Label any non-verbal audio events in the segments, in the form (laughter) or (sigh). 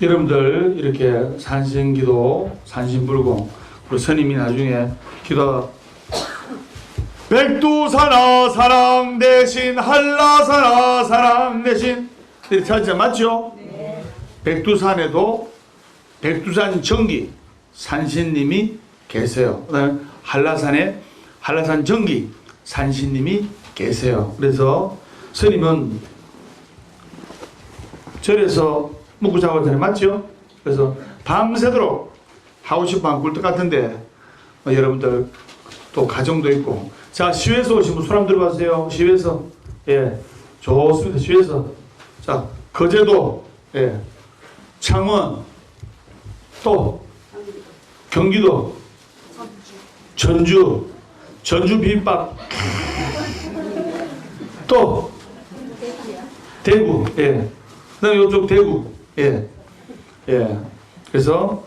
여러분들 이렇게 산신기도, 산신불공, 우리 스님이 나중에 기도 백두산하 사랑 대신 한라산하 사랑 대신 이렇게 하자 맞죠? 백두산에도 백두산 정기 산신님이 계세요. 그다음에 한라산에 한라산 정기 산신님이 계세요. 그래서 스님은 절에서 묵고 자고 전에 맞죠? 그래서 밤새도록 하고 싶어 안 꿀떡 같은데 어, 여러분들 또 가정도 있고. 자 시외에서 오신 분손 한번 들어봐주세요. 시외에서. 예 좋습니다 시외에서. 자 거제도 예. 창원 또 경기도 전주 전주 비빔밥. 또 대구 예. 그다음에 이쪽 대구 예 예. 그래서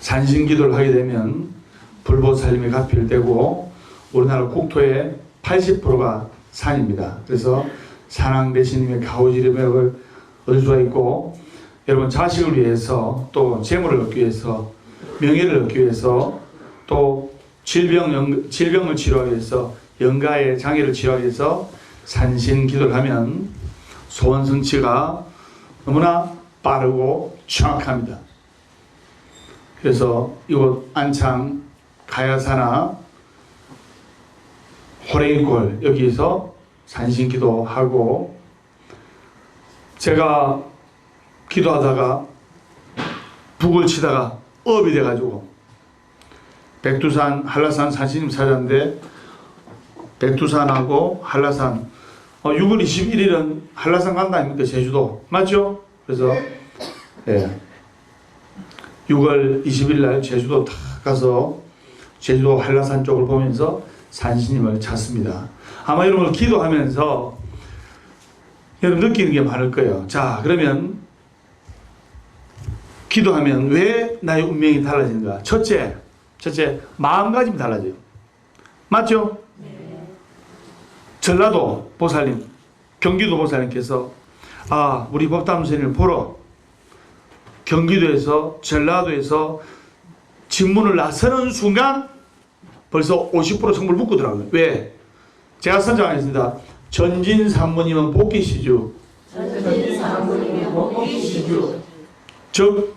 산신 기도를 하게 되면 불보살림이 가필되고 우리나라 국토의 80%가 산입니다. 그래서 산왕 대신님의 가오지름을 얻을 수가 있고 여러분 자식을 위해서 또 재물을 얻기 위해서 명예를 얻기 위해서 또 질병 연- 질병을 치료하기 위해서 영가의 장애를 치료하기 위해서 산신 기도를 하면 소원 성취가 너무나 빠르고 정확합니다. 그래서 이곳 안창 가야사나 호랭이골 여기서 산신 기도 하고 제가 기도하다가 북을 치다가 업이 돼가지고 백두산 한라산 산신님 찾았는데 백두산하고 한라산 어, 6월 21일은 한라산 간다 아닙니까 제주도 맞죠? 그래서 예. 6월 20일 날 제주도 탁 가서 제주도 한라산 쪽을 보면서 산신님을 찾습니다. 아마 여러분 기도하면서 여러분 느끼는 게 많을 거예요. 자, 그러면 기도하면 왜 나의 운명이 달라지는가? 첫째, 첫째 마음가짐이 달라져요. 맞죠? 전라도 보살님, 경기도 보살님께서 아, 우리 법담선을 보러 경기도에서 전라도에서 진문을 나서는 순간 벌써 50% 성불 묶고더라고요. 왜? 제가 선정하겠습니다. 전진 산모님은 복귀시주. 즉,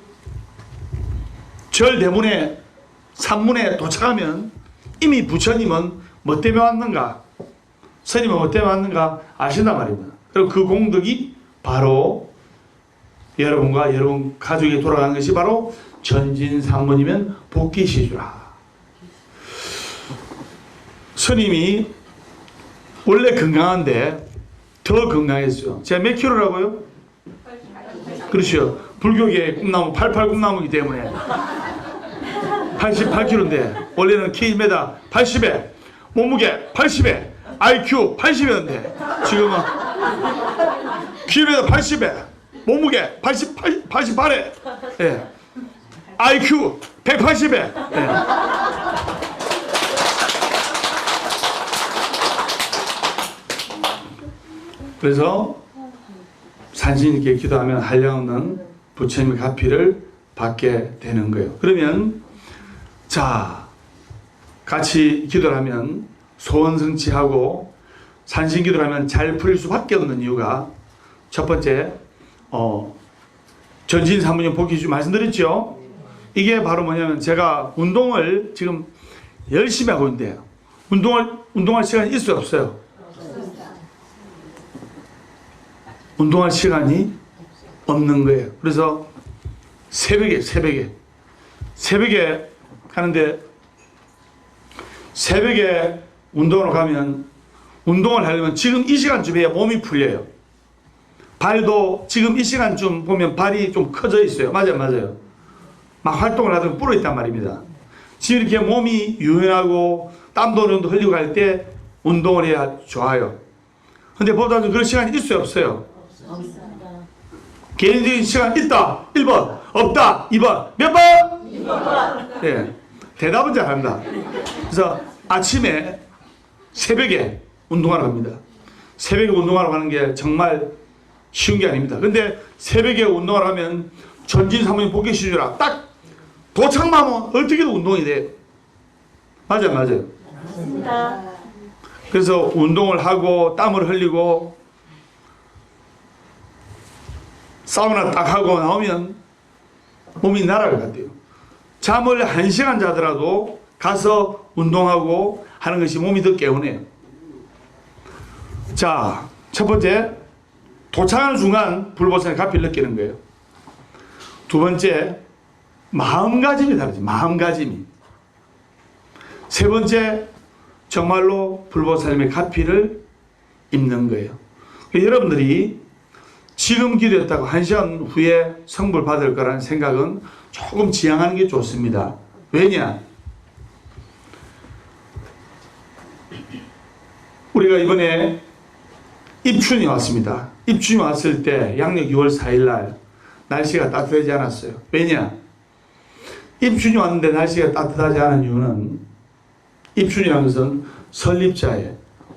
절 대문에 산문에 도착하면 이미 부처님은 뭐 때문에 왔는가? 스님은 뭐 때문에 왔는가? 아신단 말입니다. 그리고 그 공덕이 바로 여러분과 여러분 가족이 돌아가는 것이 바로 전진 산모님은 복귀시주라. 스님이 원래 건강한데 더 건강했어요. 제가 몇 킬로라고요? 그렇죠. 불교계 꿈나무 88 꿈나무이기 때문에 88kg인데 원래는 키 1m 80에 몸무게 80에 IQ 80이었는데 지금은 키 1m 80에 몸무게 88, 88에 예. IQ 180에 예. 그래서 산신님께 기도하면 한량없는 부처님의 가피를 받게 되는 거예요. 그러면 자 같이 기도를 하면 소원 성취하고 산신 기도를 하면 잘 풀릴 수밖에 없는 이유가 첫 번째 어, 전신 사모님 복귀 주 말씀드렸죠. 이게 바로 뭐냐면 제가 운동을 지금 열심히 하고 있는데요. 운동을 운동할 시간이 있어요, 없어요? 운동할 시간이 없는 거예요. 그래서 새벽에 새벽에 새벽에 하는데 새벽에 운동을 가면 운동을 하려면 지금 이 시간쯤 해야 몸이 풀려요. 발도 지금 이 시간쯤 보면 발이 좀 커져 있어요. 맞아요, 맞아요. 막 활동을 하던 불어 있단 말입니다. 지금 이렇게 몸이 유연하고 땀도 어느 정도 흘리고 갈 때 운동을 해야 좋아요. 근데 보다는 그런 시간이 있어요, 없어요? 개인적인 시간 있다. 1번. 없다. 2번. 몇 번? 2번. 예. 대답은 잘 합니다. 그래서 아침에 새벽에 운동하러 갑니다. 새벽에 운동하러 가는 게 정말 쉬운 게 아닙니다. 근데 새벽에 운동을 하면 전진 사모님 복귀 시주라 딱 도착만 하면 어떻게든 운동이 돼요. 맞아요, 맞아요. 맞습니다. 그래서 운동을 하고 땀을 흘리고 사우나 딱 하고 나오면 몸이 날아갈 것 같아요. 잠을 한 시간 자더라도 가서 운동하고 하는 것이 몸이 더 개운해요. 자, 첫 번째 도착하는 순간 불보선의 가피를 느끼는 거예요. 두 번째 마음가짐이 다르지. 마음가짐이. 세 번째 정말로 불보살님의 가피를 입는 거예요. 여러분들이 지금 기도했다고 한 시간 후에 성불 받을 거라는 생각은 조금 지양하는 게 좋습니다. 왜냐? 우리가 이번에 입춘이 왔습니다. 입춘이 왔을 때 양력 6월 4일 날 날씨가 따뜻하지 않았어요. 왜냐? 입춘이 왔는데 날씨가 따뜻하지 않은 이유는 입춘이라는 것은 설립자에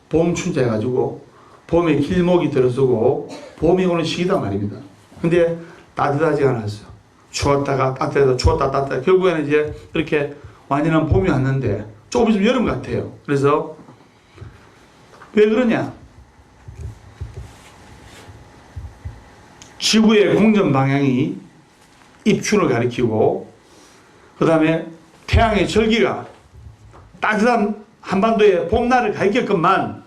봄춘자 해가지고 봄에 길목이 들어서고 봄이 오는 시기다 말입니다. 근데 따뜻하지 않았어요. 추웠다가 따뜻하다 추웠다 따뜻하다 결국에는 이제 이렇게 완연한 봄이 왔는데 조금 있으면 여름 같아요. 그래서 왜 그러냐? 지구의 공전 방향이 입춘을 가리키고 그 다음에 태양의 절기가 따뜻한 한반도의 봄날을 가리켰건만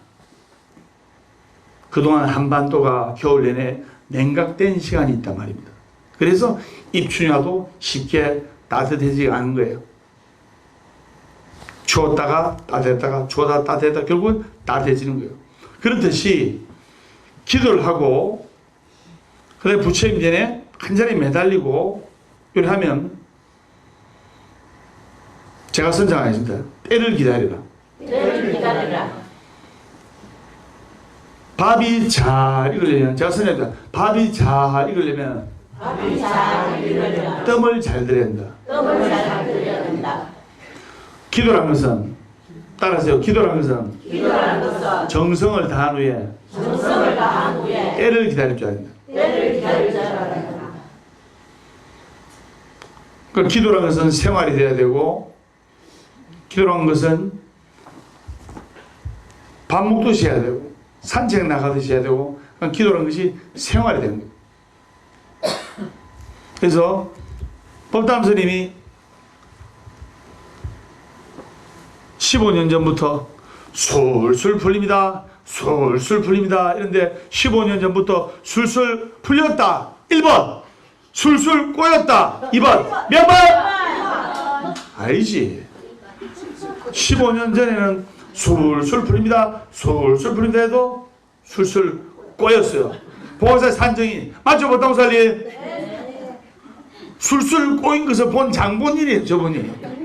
그동안 한반도가 겨울 내내 냉각된 시간이 있단 말입니다. 그래서 입춘이 와도 쉽게 따뜻해지지 않은 거예요. 추웠다가 따뜻했다가 추웠다가 따뜻했다가 결국은 따뜻해지는 거예요. 그렇듯이 기도를 하고 그래 부처님 전에 한 자리에 매달리고 이렇게 하면 제가 선장하겠습니다. 때를 기다리라. 때를 기다리라. 밥이 잘 익으려면 제가 선장합니다. 밥이 잘 익으려면 밥이 잘 익으려면 뜸을 잘 들여야 한다. 떡을 잘 들여야 된다. 기도란 것은 따라하세요. 기도라는 것은 정성을 다한 후에 정성을 다한 후에 때를 기다릴 줄 알린다. 때를 기다릴 줄 된다. 그 기도란 것은 생활이 돼야 되고 기도란 것은 밥 먹듯이 해야 되고 산책 나가듯이 해야 되고 그러니까 기도란 것이 생활이 되는 거예요. 그래서 법담 스님이 15년 전부터 술술 풀립니다. 술술 풀립니다. 이런데 15년 전부터 술술 풀렸다. 1번 술술 꼬였다. 2번 몇 번? 알지. 15년 전에는 술술 풀립니다. 술술 풀립니다 해도 술술 꼬였어요. 보호사 산정이 맞죠 보통살리? 술술 꼬인 것을 본 장본인이에요 저분이.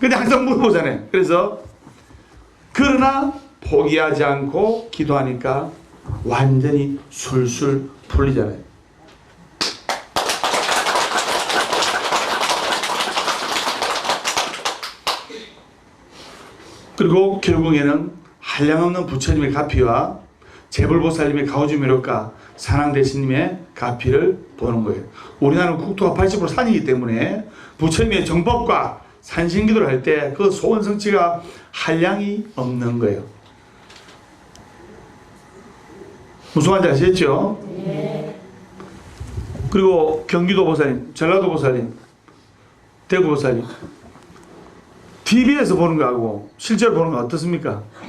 근데 항상 물어보잖아요. 그래서 그러나 포기하지 않고 기도하니까 완전히 술술 풀리잖아요. 그리고 결국에는 한량없는 부처님의 가피와 재불보살님의 가오주미로가 산왕대신님의 가피를 보는 거예요. 우리나라는 국토가 80% 산이기 때문에 부처님의 정법과 산신기도를 할 때 그 소원 성취가 한량이 없는 거예요. 무슨 말인지 아시겠죠? 그리고 경기도 보살님, 전라도 보살님, 대구 보살님 TV에서 보는 거하고 실제로 보는 거 어떻습니까? (laughs)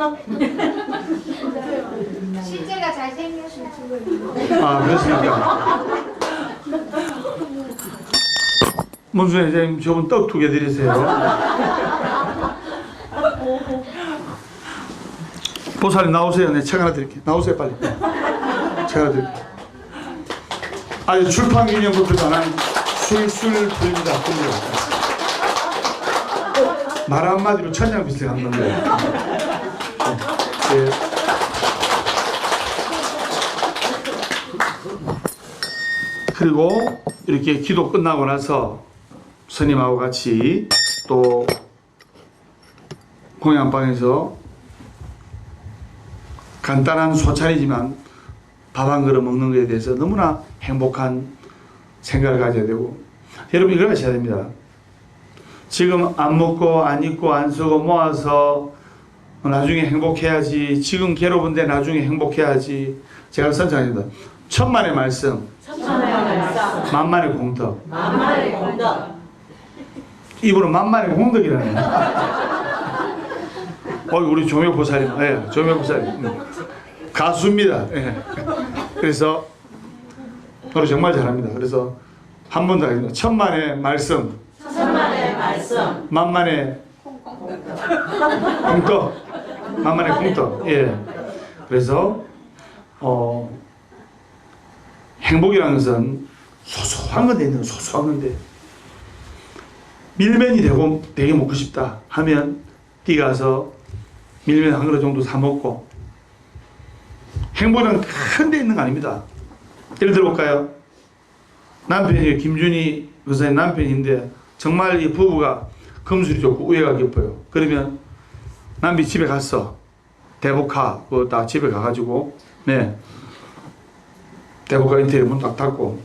실제가 잘생겨신 친구예요. 아 그렇습니까? (laughs) 문수 회장님 저분 떡 두 개 드리세요. 보살님 나오세요. 내책 하나 드릴게요. 나오세요 빨리. 책 하나 드릴게요. 아니 출판 기념부터 안 하는 술술. 풀립니다. 말 한마디로 천냥 비슷하게 한 건데. 네. 그리고 이렇게 기도 끝나고 나서 스님하고 같이 또 공양방에서 간단한 소차리지만 밥 한 그릇 먹는 것에 대해서 너무나 행복한 생각을 가져야 되고 여러분 이걸 아셔야 됩니다. 지금 안 먹고 안 입고 안 쓰고 모아서 나중에 행복해야지 지금 괴로운데 나중에 행복해야지. 제가 선창합니다. 천만의 말씀. 천만의 말씀. 만만의 공덕. 만만의 공덕 이분은 만만의 공덕이라는 어 우리 조명 보살님 예 조명 보살님 음. 가수입니다. 예. 그래서 노래 정말 잘합니다. 그래서 한 번 더 하겠습니다. 천만의 말씀. 천만의 말씀. 만만의 공덕 만만의 공덕 예. 그래서 어 행복이라는 것은 소소한 건데 있는 소소한 건데 밀면이 되고 되게 먹고 싶다 하면 뛰 가서 밀면 한 그릇 정도 사 먹고. 행복은 큰 데 있는 거 아닙니다. 예를 들어 볼까요? 남편이 김준희 의사의 남편인데 정말 이 부부가 금술이 좋고 우애가 깊어요. 그러면 남편이 집에 갔어. 대복하 그다 집에 가가지고 네. 대복하 인테리어 문딱 닫고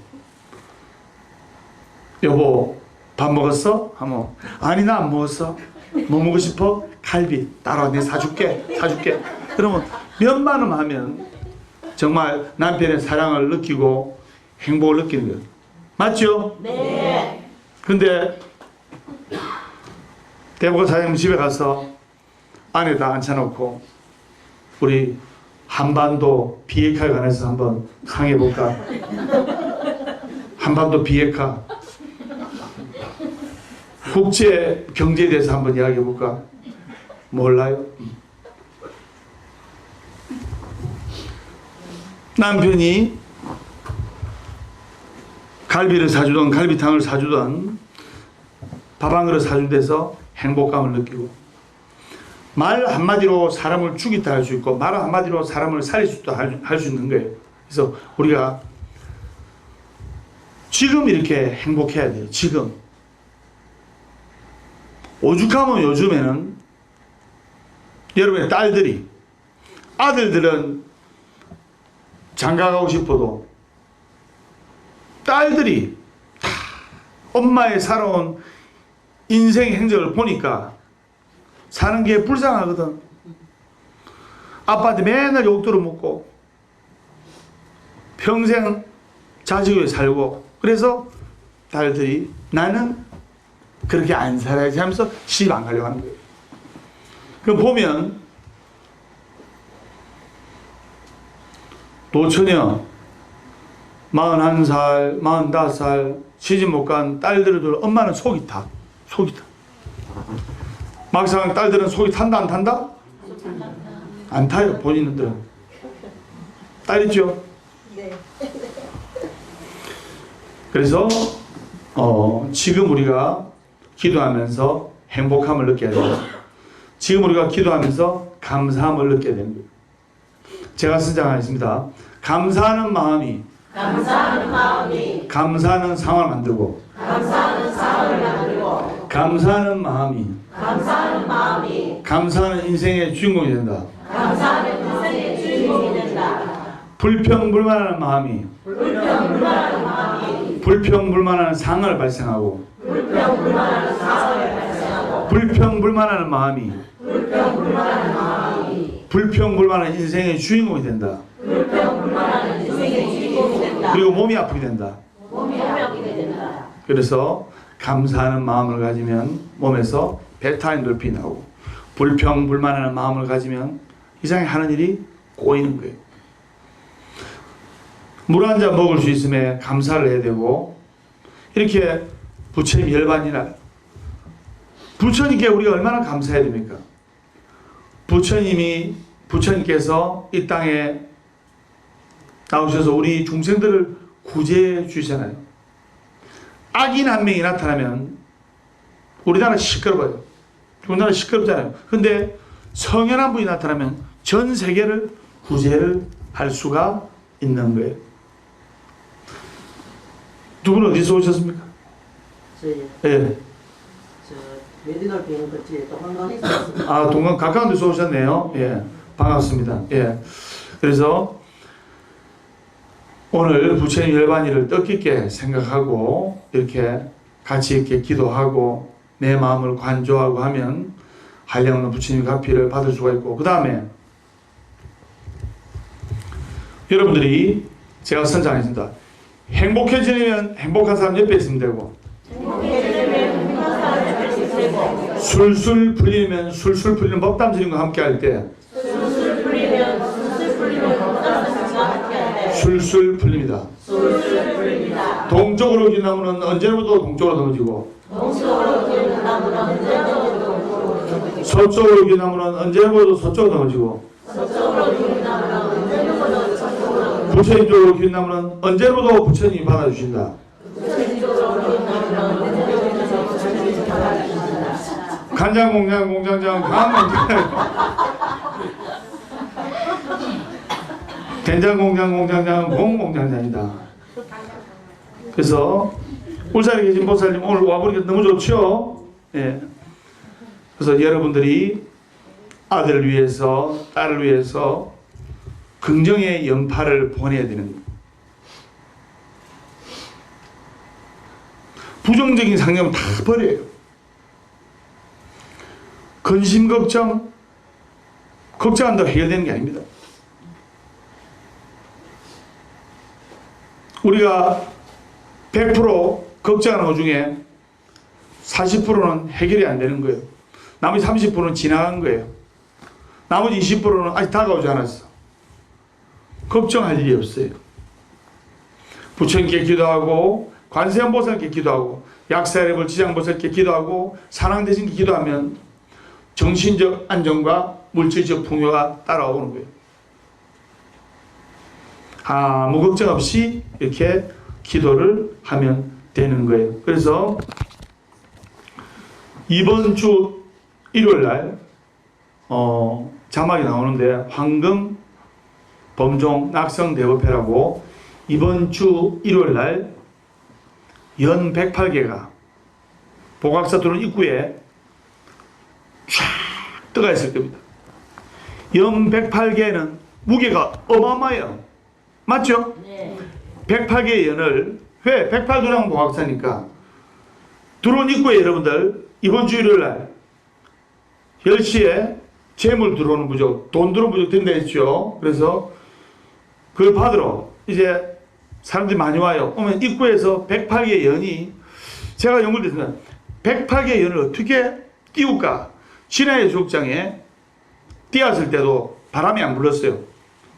여보 밥 먹었어? 하면 아니 나 안 먹었어. 뭐 먹고 싶어? 갈비 따라와 내 사줄게 사줄게. 그러면 몇만 원 하면 정말 남편의 사랑을 느끼고 행복을 느끼는 거예요. 맞죠? 네 근데 대법관 사장님 집에 가서 안에 다 앉혀놓고 우리 한반도 비핵화에 관해서 한번 상의해 볼까? 한반도 비핵화 국제 경제에 대해서 한번 이야기해 볼까? 몰라요. 남편이 갈비를 사주던 갈비탕을 사주던 밥 한 그릇 사준 데서 행복감을 느끼고 말 한마디로 사람을 죽이다 할 수 있고 말 한마디로 사람을 살릴 수도 할 수 있는 거예요. 그래서 우리가 지금 이렇게 행복해야 돼요. 지금 오죽하면 요즘에는 여러분의 딸들이 아들들은 장가 가고 싶어도 딸들이 다 엄마의 살아온 인생 행적을 보니까 사는 게 불쌍하거든. 아빠한테 맨날 욕 들어 먹고 평생 자식 위에 살고 그래서 딸들이 나는 그렇게 안 살아야지 하면서 시집 안 가려고 하는 거예요. 그럼 보면 노처녀 41살, 45살 시집 못 간 딸들을 엄마는 속이 타. 속이 타. 막상 딸들은 속이 탄다 안 탄다? 안 타요 본인들은. 딸 있죠? 그래서 어, 지금 우리가 기도하면서 행복함을 느껴야 돼요. 지금 우리가 기도하면서 감사함을 느껴야 되는 거예요. 제가 장 있습니다. 감사하는 마음이 감사하는 마음이 감사하는 상황을 만들고 감사하는 상을 만들고 감사하는 마음이 감사하는 마음이 감사하는 인생의 주인공이 된다. 감사 불평불만하는 마음이 불평불만하는 상을 발생하고 불평불만하는 마음이 불평불만한 인생의 주인공이 된다. 그리고 몸이 아프게 된다. 그래서 감사하는 마음을 가지면 몸에서 베타엔돌핀이 나오고 불평불만하는 마음을 가지면 이상하게 하는 일이 꼬이는 거예요. 물 한 잔 먹을 수 있음에 감사를 해야 되고 이렇게 부처님 열반이날 부처님께 우리가 얼마나 감사해야 됩니까? 부처님이 부처님께서 이 땅에 나오셔서 우리 중생들을 구제해 주시잖아요. 악인 한 명이 나타나면 우리나라 시끄러워요. 우리나라 시끄럽잖아요. 근데 성현한 분이 나타나면 전 세계를 구제를 할 수가 있는 거예요. 두분 어디서 오셨습니까? 저희 예. 저 메디널 병원 근처에 또 한강에서 왔습니다. 아, 동강 가까운. 데서 오셨네요. 예. 반갑습니다. 예. 그래서 오늘 부처님 열반일을 뜻깊게 생각하고 이렇게 같이 이렇게 기도하고 내 마음을 관조하고 하면 한량없는 부처님 가피를 받을 수가 있고 그 다음에 여러분들이 제가 선장했습니다. 행복해지려면 행복한 사람 옆에 있으면 되고. 술술 풀리면 술술 풀리는 법담 스님과 함께 함께할 때. 술술 풀립니다. 동쪽으로 긴 나무는 언제부터 동쪽으로 넘어지고? 서쪽으로 긴 나무는 언제부터 서쪽으로 넘어지고 서쪽으로 기우는 나무는 언제도 서쪽으로 부처님 쪽으로 긴 나무는 언제부터 부처님이 받아주신다. 간장 공장 공장장 강공장 된장 공장 공장장 공공장장이다. 그래서 울산에 계신 보살님 오늘 와보니까 너무 좋죠. 예. 그래서 여러분들이 아들을 위해서 딸을 위해서 긍정의 연파를 보내야 되는. 부정적인 상념은 다 버려요. 근심 걱정 걱정한다고 해결되는 게 아닙니다. 우리가 100% 걱정하는 것 중에 40%는 해결이 안 되는 거예요. 나머지 30%는 지나간 거예요. 나머지 20%는 아직 다가오지 않았어. 걱정할 일이 없어요. 부처님께 기도하고 관세음보살께 기도하고 약사여러분 지장보살께 기도하고 산왕대신께 기도하면 정신적 안정과 물질적 풍요가 따라오는 거예요. 아무 걱정 없이 이렇게 기도를 하면 되는 거예요. 그래서 이번 주 일요일 날 어, 자막이 나오는데 황금 범종 낙성 대법회라고 이번 주 일요일 날 연 108개가 보각사투는 입구에 쫙 떠가 있을 겁니다. 연 108개는 무게가 어마어마해요. 맞죠? 네. 108개의 연을 왜 108도량 보각사니까 들어온 입구에 여러분들 이번 주 일요일 날 10시에 재물 들어오는 부족, 돈 들어오는 부족 된다 했죠. 그래서 그걸 받으러 이제 사람들이 많이 와요. 오면 입구에서 108개의 연이 제가 연구를 했습니다. 108개의 연을 어떻게 띄울까? 신화의 수욕장에 띄었을 때도 바람이 안 불렀어요.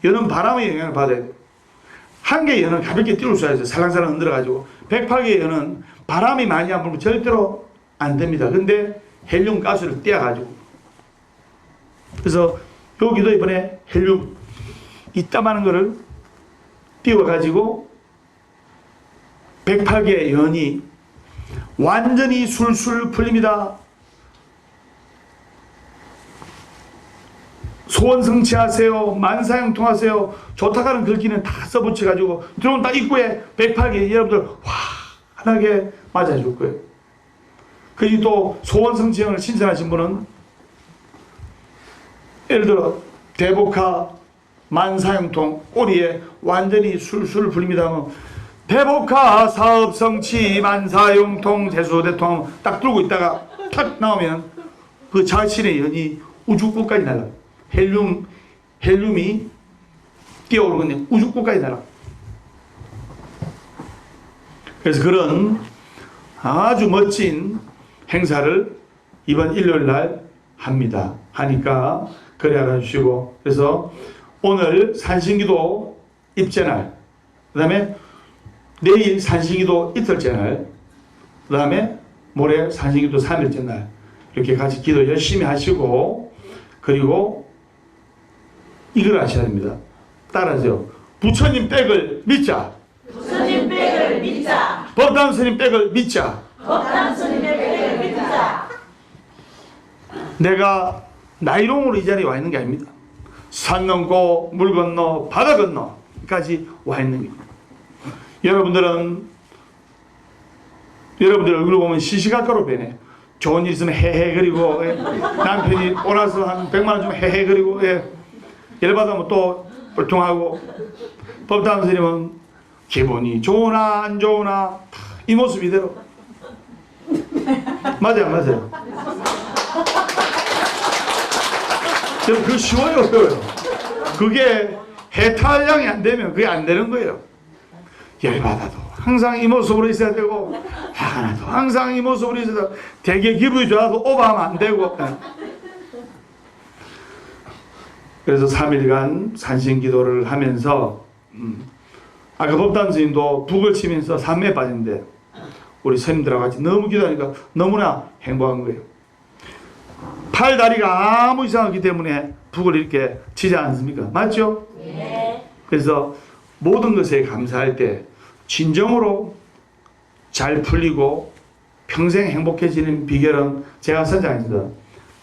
연은 바람의 영향을 받아야 돼요. 한 개의 연은 가볍게 띄울 수가 있어요. 살랑살랑 흔들어가지고. 108개의 연은 바람이 많이 안 불면 절대로 안 됩니다. 근데 헬륨 가스를 띄어가지고. 그래서 여기도 이번에 헬륨 이따만한 거를 띄워가지고 108개의 연이 완전히 술술 풀립니다. 소원 성취하세요. 만사형통하세요. 좋다가는 글귀는 다 써붙여가지고 들어온 딱 입구에 108개 여러분들 환하게 맞아줄 거예요. 그리고 또 소원 성취형을 신청하신 분은 예를 들어 대복화 만사형통 꼬리에 완전히 술술 불립니다. 하면 대복화 사업성취 만사형통 재수대통 딱 들고 있다가 탁 나오면 그 자신의 연이 우주끝까지 날라. 헬륨 헬륨이 뛰어오르는 건데 우주끝까지 날아 그래서 그런 아주 멋진 행사를 이번 일요일 날 합니다. 하니까 그래 알아주시고 그래서 오늘 산신기도 입제 날 그 다음에 내일 산신기도 이틀째 날, 그 다음에 모레 산신기도 3일째 날, 이렇게 같이 기도 열심히 하시고, 그리고 이걸 하셔야 됩니다. 따라하세요. 부처님 백을 믿자. 부처님 백을 믿자. 법당 스님 백을 믿자. 법당 스님의 백을 믿자. 내가 나이롱으로 이 자리에 와 있는 게 아닙니다. 산 넘고 물 건너 바다 건너까지 와 있는 게 여러분들은 여러분들 얼굴 보면 시시각각으로 변해. 좋은 일 있으면 헤헤 그리고 예. 남편이 보너스 한 100만 원 주면 헤헤 그리고 예. 열받으면 또 뻘통하고 법당 스님은 기분이 좋으나 안 좋으나 다이 모습 이대로 맞아요 맞아요 그 쉬워요 그게 해탈량이 안 되면 그게 안 되는 거예요 열받아도 항상 이 모습으로 있어야 되고 화가 나도 항상 이 모습으로 있어야 되고 되게 기분이 좋아도 오버하면 안 되고 예. 그래서 3일간 산신기도를 하면서 음, 아까 법단 스님도 북을 치면서 산매에 빠진데 우리 스님들하고 같이 너무 기도하니까 너무나 행복한 거예요. 팔 다리가 아무 이상 없기 때문에 북을 이렇게 치지 않습니까? 맞죠? 그래서 모든 것에 감사할 때 진정으로 잘 풀리고 평생 행복해지는 비결은 제가 선장했습니다.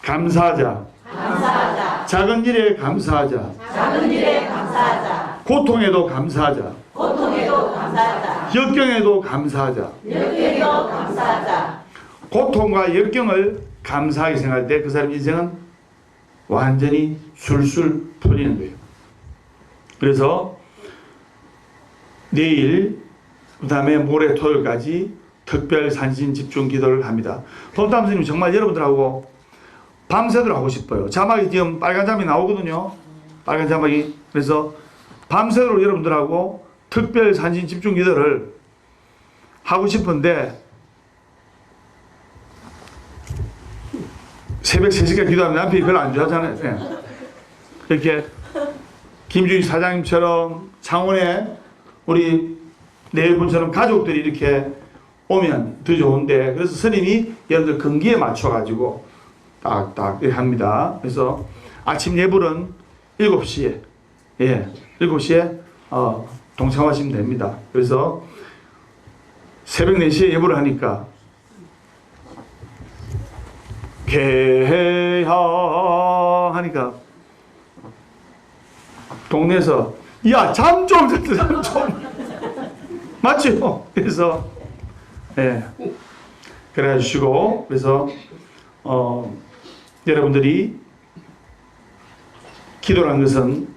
감사하자. 감사하자. 작은 일에 감사하자. 작은 일에 감사하자. 고통에도 감사하자. 고통에도 감사하자. 역경에도 감사하자. 역경에도 감사하자. 고통과 역경을 감사하게 생각할 때 그 사람 인생은 완전히 술술 풀리는 거예요. 그래서 내일 그 다음에 모레 토요일까지 특별 산신 집중 기도를 합니다. 법담 스님 정말 여러분들하고 밤새도록 하고 싶어요. 자막이 지금 빨간 자막이 나오거든요. 빨간 자막이. 그래서 밤새도록 여러분들하고 특별 산신 집중 기도를 하고 싶은데 새벽 3시까지 기도하면 남편이 별로 안 좋아하잖아요. 예. 이렇게 김주희 사장님처럼 창원에 우리 네 분처럼 가족들이 이렇게 오면 더 좋은데 그래서 스님이 여러분들 근기에 맞춰가지고 딱딱 이렇게 합니다. 그래서 아침 예불은 7시에 예 7시에 어, 동참하시면 됩니다. 그래서 새벽 4시에 예불을 하니까 개야 하니까 동네에서 야 잠 좀 잠좀 맞죠? 그래서 예 그래 주시고 그래서 어 여러분들이 기도란 것은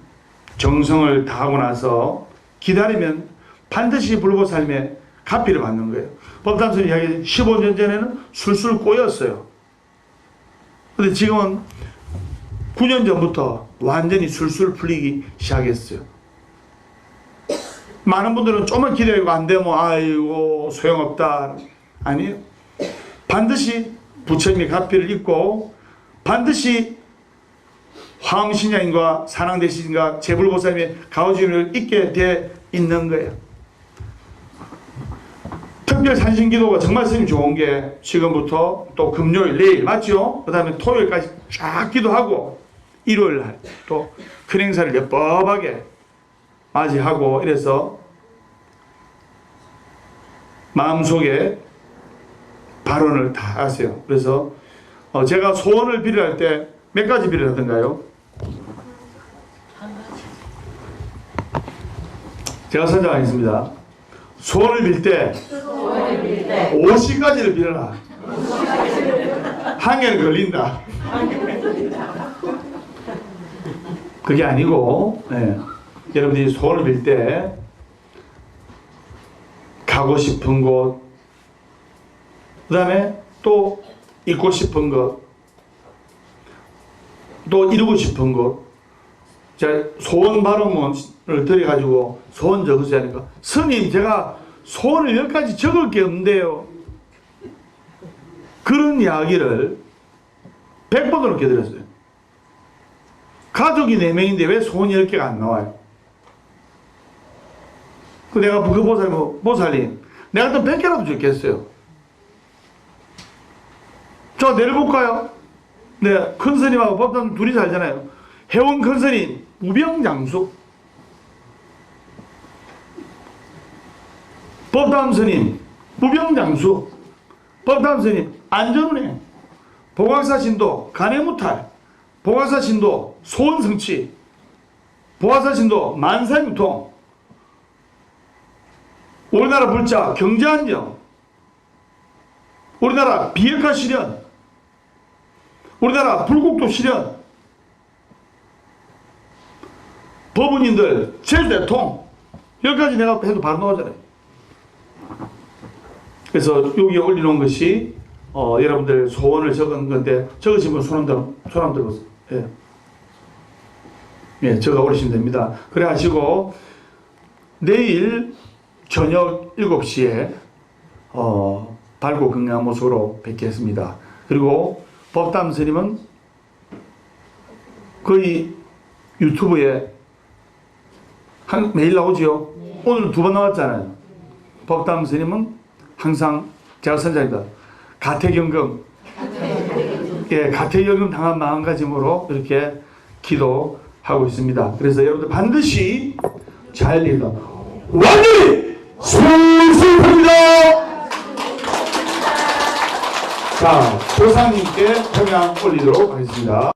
정성을 다하고 나서 기다리면 반드시 불보 삶에 갚이를 받는 거예요. 법담선 이야기 15년 전에는 술술 꼬였어요. 근데 지금은 9년 전부터 완전히 술술 풀리기 시작했어요. 많은 분들은 좀만 기다리고 안 되면 아이고 소용없다. 아니에요. 반드시 부처님의 가피를 입고 반드시 화엄신양인과 사랑대신과 제불보살님의 가오주임을 잊게 돼 있는 거예요. 특별 산신 기도가 정말 스님 좋은 게 지금부터 또 금요일 내일 맞죠? 그 다음에 토요일까지 쫙 기도하고 일요일 날 또 큰 행사를 예법하게 맞이하고 이래서 마음속에 발언을 다 하세요. 그래서 어 제가 소원을 빌할 때 몇 가지 빌을 하던가요? 제가 선정하겠습니다. 소원을 빌때 소원을 빌 때. 50가지를 빌어라. 한 개는 걸린다. 그게 아니고, 예. 여러분들이 소원을 빌 때, 가고 싶은 곳, 그 다음에 또 잊고 싶은 것, 또 이루고 싶은 것, 자, 소원 발언을 들여가지고 소원 적으셔야 하니까, 스님, 제가 열 가지 적을 게 없는데요. 그런 이야기를 100번 그렇게 들었어요. 가족이 4명인데 왜 소원이 10개가 안 나와요? 그 내가 그 보살님, 보살님, 내가 또 100개라도 적겠어요. 저 내일 볼까요? 네, 큰 스님하고 법당 둘이 살잖아요. 해원 큰 스님, 무병장수. 법담 스님, 무병장수. 법담 스님, 안전운행. 보광사 신도, 간해무탈. 보광사 신도, 소원성취. 보광사 신도, 만사유통. 우리나라 불자, 경제안정. 우리나라 비핵화 실현. 우리나라 불국토 실현. 법원인들 제대통. 여기까지 내가 해도 바로 나오잖아요. 그래서 여기 올려놓은 것이 어, 여러분들 소원을 적은 건데 적으신 분 손 한번 손 한번 들어보세요. 예. 예, 적어 올리시면 됩니다. 그래 하시고 내일 저녁 7시에 어, 밝고 건강한 모습으로 뵙겠습니다. 그리고 법담 스님은 거의 유튜브에 한, 매일 나오지요. 오늘 두 번 나왔잖아요. 법담 스님은 항상 제가 선장입니다. 가택연금, 예, 가택연금 당한 마음가짐으로 이렇게 기도하고 있습니다. 그래서 여러분들 반드시 잘 읽어. 완전히 술술합니다. 자, 조상님께 평양 올리도록 하겠습니다.